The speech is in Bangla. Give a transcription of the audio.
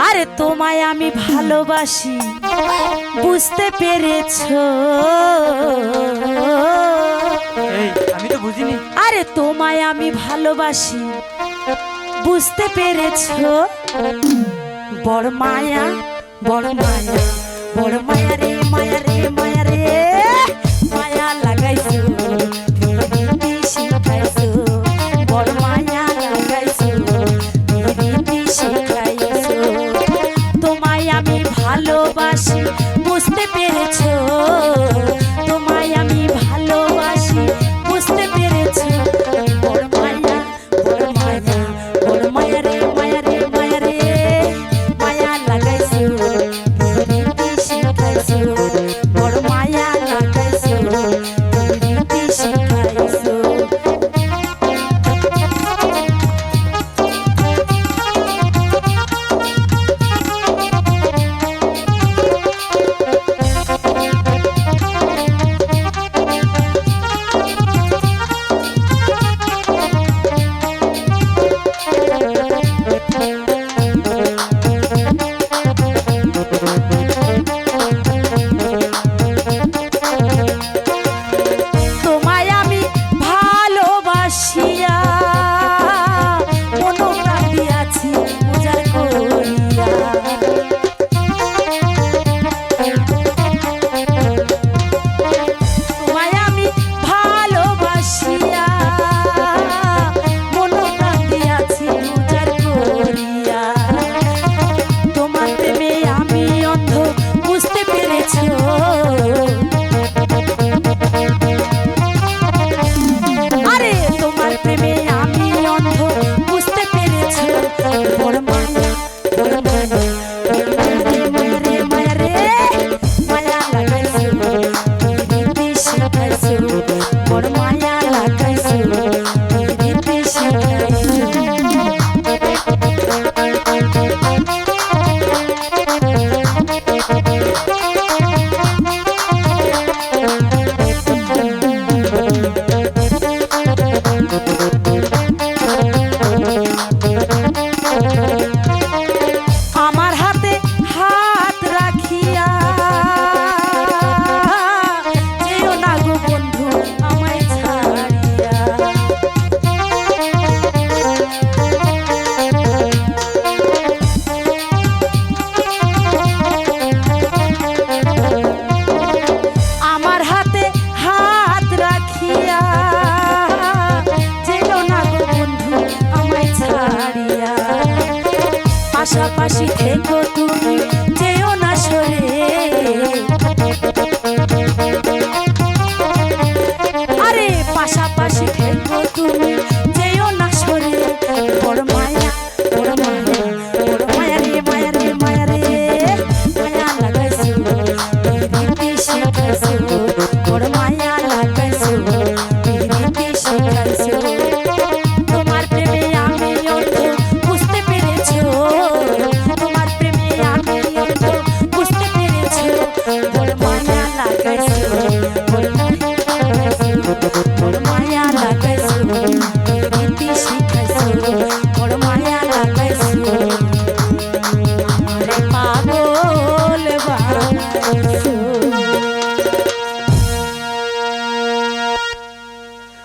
আরে তোমায় আমি ভালোবাসি বুঝতে পেরেছ? আমি তো বুঝিনি। আরে তোমায় আমি ভালোবাসি বুঝতে পেরেছ? বড় মায়া বড় মায়া বড় মায়া রে মায়া মোর মায়া পাশাপাশি থেকো